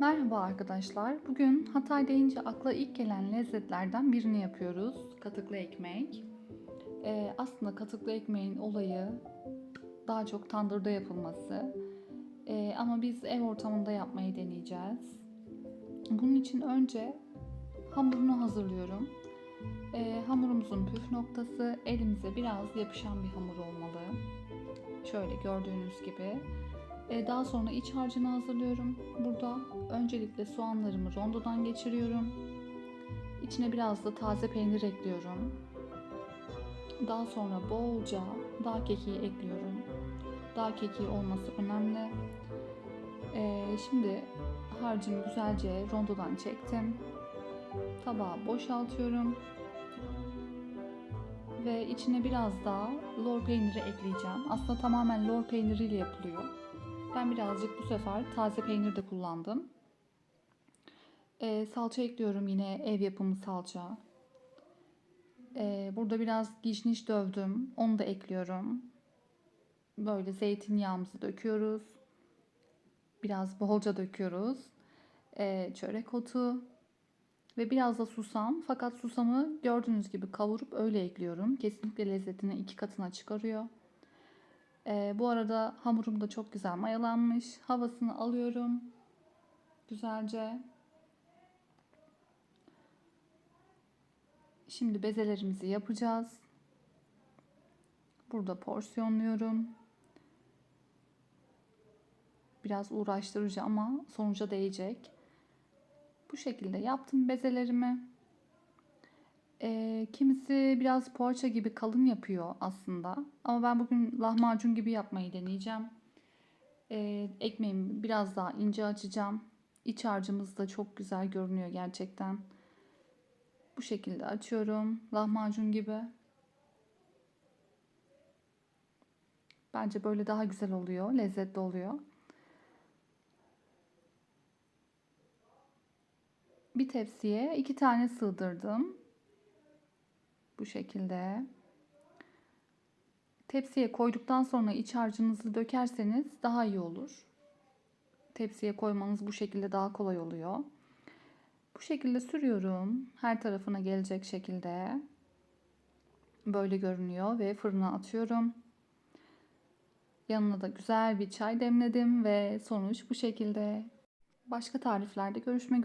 Merhaba arkadaşlar. Bugün Hatay deyince akla ilk gelen lezzetlerden birini yapıyoruz. Katıklı ekmek. Ee, aslında katıklı ekmeğin olayı daha çok tandırda yapılması. Ee, ama biz ev ortamında yapmayı deneyeceğiz. Bunun için önce hamurunu hazırlıyorum. Ee, hamurumuzun püf noktası elimize biraz yapışan bir hamur olmalı. Şöyle gördüğünüz gibi. Ee, daha sonra iç harcını hazırlıyorum. Burada öncelikle soğanlarımı rondodan geçiriyorum. İçine biraz da taze peynir ekliyorum. Daha sonra bolca dağ kekiği ekliyorum. Dağ kekiği olması önemli. Ee, şimdi harcımı güzelce rondodan çektim. Tabağa boşaltıyorum. Ve içine biraz daha lor peyniri ekleyeceğim. Aslında tamamen lor peyniriyle yapılıyor. Ben birazcık bu sefer taze peynir de kullandım. Ee, salça ekliyorum yine ev yapımı salça. Ee, burada biraz gişniş dövdüm. Onu da ekliyorum. Böyle zeytinyağımızı döküyoruz. Biraz bolca döküyoruz. Ee, çörek otu ve biraz da susam. Fakat susamı gördüğünüz gibi kavurup öyle ekliyorum. Kesinlikle lezzetini iki katına çıkarıyor. Ee, bu arada hamurum da çok güzel mayalanmış. Havasını alıyorum. Güzelce. Şimdi bezelerimizi yapacağız. Burada porsiyonluyorum. Biraz uğraştırıcı ama sonuca değecek. Bu şekilde yaptım bezelerimi. E, kimisi biraz poğaça gibi kalın yapıyor aslında. Ama ben bugün lahmacun gibi yapmayı deneyeceğim. E, ekmeğimi biraz daha ince açacağım. İç harcımız da çok güzel görünüyor gerçekten. Bu şekilde açıyorum. Lahmacun gibi. Bence böyle daha güzel oluyor. Lezzetli oluyor. Bir tepsiye iki tane sığdırdım. Bu şekilde. Tepsiye koyduktan sonra iç harcınızı dökerseniz daha iyi olur. Tepsiye koymanız bu şekilde daha kolay oluyor. Bu şekilde sürüyorum. Her tarafına gelecek şekilde. Böyle görünüyor ve fırına atıyorum. Yanına da güzel bir çay demledim ve sonuç bu şekilde. Başka tariflerde görüşmek üzere.